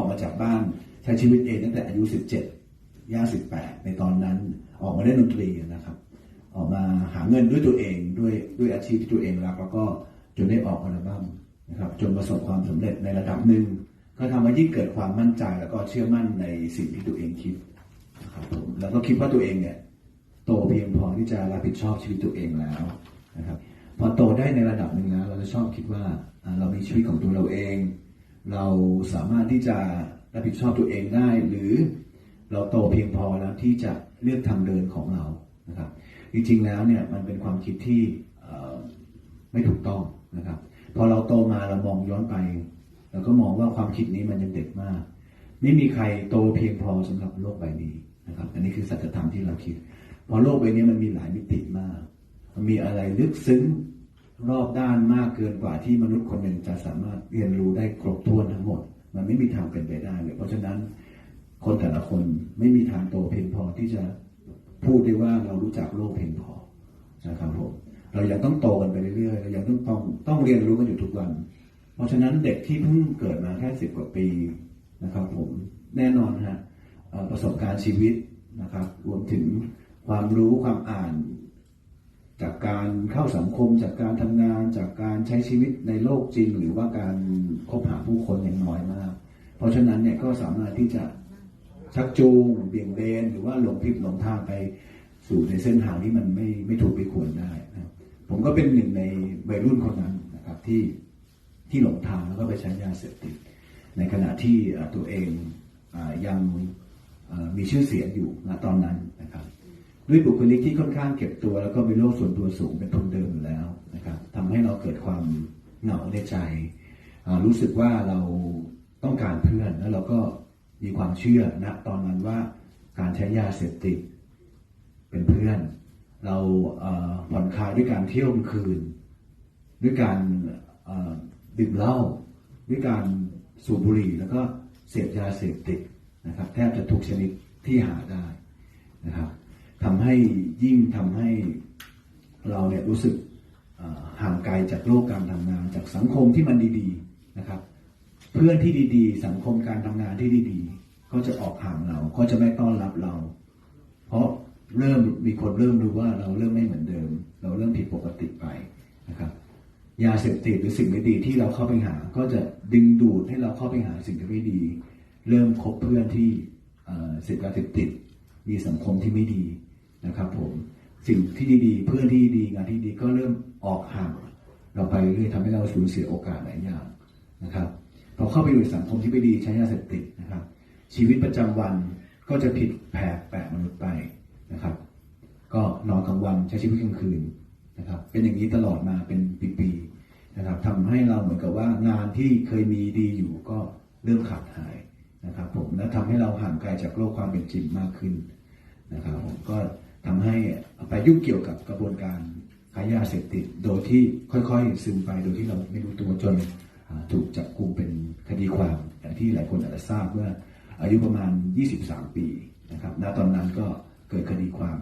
อกมาจากบ้านใช้ชีวิตเองตั้งแต่อายุ 17 ย่าง18 ในตอนนั้นออกมาเล่นดนตรีนะครับ ออกมาหาเงินด้วยตัวเองด้วยด้วยอาชีพที่ตัวเองรักแล้วก็จนได้ออกอัลบั้มนะครับจนประสบความสำเร็จในระดับหนึ่งก็ทำให้ยิ่งเกิดความมั่นใจแล้วก็เชื่อมั่นในสิ่งที่ตัวเองคิดนะครับผมแล้วก็คิดว่าตัวเองเนี่ยโตเพียงพอที่จะรับผิดชอบชีวิตตัวเองแล้วนะครับพอโตได้ในระดับหนึ่งแล้วเราจะชอบคิดว่าเรามีชีวิตของตัวเราเอง เราสามารถที่จะรับผิดชอบตัวเองได้ หรือเราโตเพียงพอแล้วที่จะเลือกทางเดินของเรานะครับจริงๆแล้วเนี่ยมันเป็นความคิดที่ไม่ถูกต้องนะครับ พอเราโตมาเรามองย้อนไปเราก็มองว่าความคิดนี้มันยังเด็กมาก ไม่มีใครโตเพียงพอสำหรับโลกใบนี้นะครับ อันนี้คือสัจธรรมที่เราคิดพราะโลกใบนี้มันมีหลายมิติมาก มันมีอะไรลึกซึ้ง รอบด้านมากเกินกว่าที่มนุษย์คนหนึ่งจะสามารถเรียนรู้ได้ครบถ้วนทั้งหมด มันไม่มีทางเป็นไปได้เลยเพราะฉะนั้นคนแต่ละคนไม่มีทางโตเพียงพอที่จะพูดได้ว่าเรารู้จักโลกเพียงพอนะครับผมเรายังต้องโตกันไปเรื่อยๆเรายังต้องต้องต้องเรียนรู้กันอยู่ทุกวัน เพราะฉะนั้นเด็กที่เพิ่งเกิดมาแค่สิบกว่าปีนะครับ ผมแน่นอนฮะประสบการณ์ชีวิตนะครับ รวมถึงความรู้ความอ่าน จากการเข้าสังคม จากการทำงาน จากการใช้ชีวิตในโลกจริง หรือว่าการคบหาผู้คนอย่างน้อยมาก เพราะฉะนั้นเนี่ยก็สามารถที่จะชักจูงเบี่ยงเบนหรือว่าหลงผิดหลงทางไปสู่ในเส้นทางที่มันไม่ไม่ถูกไม่ควรได้นะผมก็เป็นหนึ่งในวัยรุ่นคนนั้นนะครับที่ที่หลงทางแล้วก็ไปใช้ยาเสพติด ในขณะที่ตัวเองอยังมีชื่อเสียงอยู่ณตอนนั้นนะครับ ด้วยบุคลิกที่ค่อนข้างเก็บตัว แล้วก็มีโลกส่วนตัวสูงเป็นทุนเดิมอยู่แล้วนะครับทำให้เราเกิดความเหงาในใจ รู้สึกว่าเราต้องการเพื่อนแล้วเราก็มีความเชื่อณตอนนั้นว่าการใช้ยาเสพติดเป็นเพื่อน เราผ่อนคลายด้วยการเที่ยวกลางคืน ด้วยการดื่มเหล้าด้วยการสูบบุหรี่แล้วก็เสพยาเสพติดนะครับแทบจะทุกชนิดที่หาได้นะครับ ทำให้ยิ่งทำให้เราเนี่ยรู้สึกห่างไกลจากโลกการทำงาน จากสังคมที่มันดีๆนะครับ เพื่อนที่ดีๆ สังคมการทำงานที่ดีๆ ก็จะออกห่างเราก็จะไม่ต้อนรับเรา เพราะเริ่มมีคนเริ่มรู้ว่าเราเริ่มไม่เหมือนเดิม เราเริ่มผิดปกติไปนะครับยาเสพติดหรือสิ่งไม่ดีที่เราเข้าไปหา ก็จะดึงดูดให้เราเข้าไปหาสิ่งที่ไม่ดี เริ่มคบเพื่อนที่เสพยาเสพติด มีสังคมที่ไม่ดี นะครับ ผมสิ่งที่ดีๆ เพื่อนที่ดีงานที่ดีก็เริ่มออกห่างเราไปเรื่อยทำให้เราสูญเสียโอกาสหลายอย่างนะครับพอเข้าไปอยู่ในสังคมที่ไม่ดีใช้ยาเสพติดนะครับ ชีวิตประจำวันก็จะผิดแผกแปลกมนุษย์ไปนะครับ ก็นอนกลางวันใช้ชีวิตกลางคืนนะครับ เป็นอย่างนี้ตลอดมาเป็นปีๆนะครับทำให้เราเหมือนกับว่างานที่เคยมีดีอยู่ก็เริ่มขาดหายนะครับ ผมและทำให้เราห่างไกลจากโลกความเป็นจริงมากขึ้นนะครับ ผมก็ ทำให้ไปยุ่งเกี่ยวกับกระบวนการขายยาเสพติด โดยที่ค่อยๆ ซึมไปโดยที่เราไม่รู้ตัวจนถูกจับกลุ่มเป็นคดีความอย่างที่หลายคนอาจจะทราบว่าอายุประมาณ 23 ปีนะครับณตอนนั้นก็เกิดคดีความ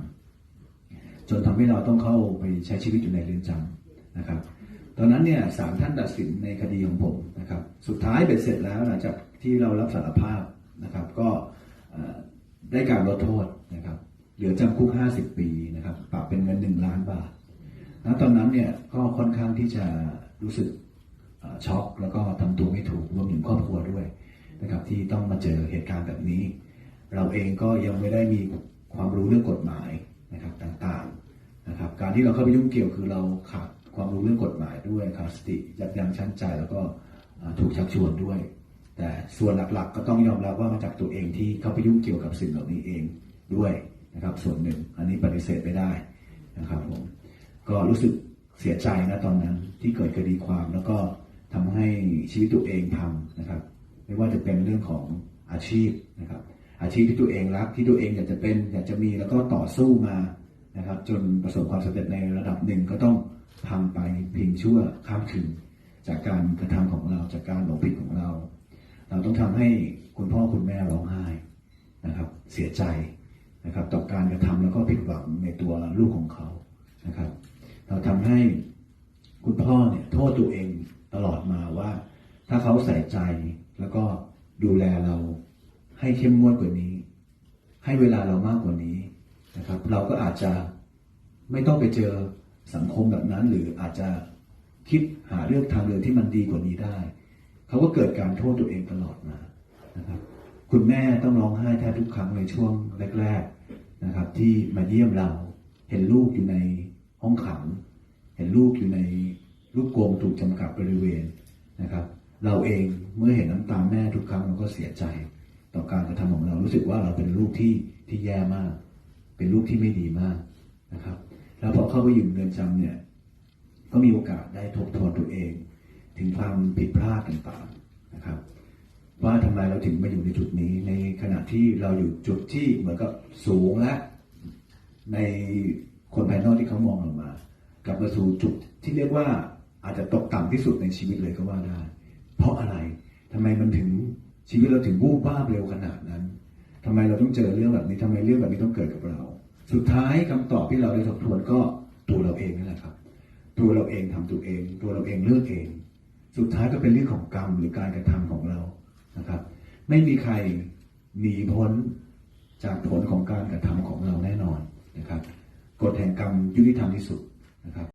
จนทำให้เราต้องเข้าไปใช้ชีวิตอยู่ในเรือนจำนะครับ ตอนนั้นเนี่ยศาลท่านตัดสินในคดีของผมนะครับ สุดท้ายเบ็ดเสร็จแล้วหลังจากที่เรารับสารภาพนะครับ ก็ได้การลดโทษ เหลือจำคุก50ปีนะครับ ปรับเป็นเงิน1ล้านบาทณตอนนั้นเนี่ยก็ค่อนข้างที่จะรู้สึกช็อกแล้วก็ทำตัวไม่ถูกรวมถึงครอบครัวด้วยนะครับที่ต้องมาเจอเหตุการณ์แบบนี้ เราเองก็ยังไม่ได้มีความรู้เรื่องกฎหมายนะครับต่างๆนะครับ การที่เราเข้าไปยุ่งเกี่ยวคือเราขาดความรู้เรื่องกฎหมายด้วยขาดสติยับยั้งชั่งใจแล้วก็ถูกชักชวนด้วย แต่ส่วนหลักๆ ก็ต้องยอมรับว่ามาจากตัวเองที่เข้าไปยุ่งเกี่ยวกับสิ่งเหล่านี้เองด้วย นะครับ ส่วนหนึ่งอันนี้ปฏิเสธไม่ได้นะครับผมก็รู้สึกเสียใจนะตอนนั้นที่เกิดคดีความแล้วก็ทำให้ชีวิตตัวเองพังนะครับ ไม่ว่าจะเป็นเรื่องของอาชีพนะครับ อาชีพที่ตัวเองรักที่ตัวเองอยากจะเป็นอยากจะมีแล้วก็ต่อสู้มานะครับ จนประสบความสำเร็จในระดับหนึ่งก็ต้องพังไปเพียงชั่วข้ามคืนจากการกระทำของเราจากการหลงผิดของเรา เราต้องทำให้คุณพ่อคุณแม่ร้องไห้นะครับ เสียใจ นะครับ ต่อการกระทำแล้วก็ผิดหวังในตัวลูกของเขานะครับ เราทำให้คุณพ่อเนี่ยโทษตัวเองตลอดมาว่า ถ้าเขาใส่ใจแล้วก็ดูแลเราให้เข้มงวดกว่านี้ ให้เวลาเรามากกว่านี้นะครับ เราก็อาจจะไม่ต้องไปเจอสังคมแบบนั้น หรืออาจจะคิดหาเรื่องทางเดินที่มันดีกว่านี้ได้ เขาก็เกิดการโทษตัวเองตลอดมานะครับ คุณแม่ต้องร้องไห้แทบทุกครั้งในช่วงแรก ๆนะครับ ที่มาเยี่ยมเราเห็นลูกอยู่ในห้องขัง เห็นลูกอยู่ในลูกกรงถูกจำกัดบริเวณนะครับ เราเองเมื่อเห็นน้ำตาแม่ทุกครั้งเราก็เสียใจ ต่อการกระทำของเรารู้สึกว่าเราเป็นลูกที่ที่แย่มาก เป็นลูกที่ไม่ดีมากนะครับ แล้วพอเข้าไปอยู่ในเรือนจำเนี่ยก็มีโอกาสได้ทบทวนตัวเอง ถึงความผิดพลาดต่างๆนะครับ ว่าทำไมเราถึงมาอยู่ในจุดนี้ ในขณะที่เราอยู่จุดที่เหมือนกับสูงและในคนภายนอกที่เขามองเรามา กลับมาสู่จุดที่เรียกว่าอาจจะตกต่ำที่สุดในชีวิตเลยก็ว่าได้ เพราะอะไรทำไมมันถึงชีวิตเราถึงวูบวาบเร็วขนาดนั้นทำไมเราต้องเจอเรื่องแบบนี้ทำไมเรื่องแบบนี้ต้องเกิดกับเรา สุดท้ายคำตอบที่เราได้ทบทวนก็ตัวเราเองนั่นแหละครับ ตัวเราเองทำตัวเอง ตัวเราเองเลือกเอง สุดท้ายก็เป็นเรื่องของกรรมหรือการกระทำของเรา นะครับ ไม่มีใครหนีพ้นจากผลของการกระทำของเราแน่นอนนะครับกฎแห่งกรรมยุติธรรมที่สุดนะครับ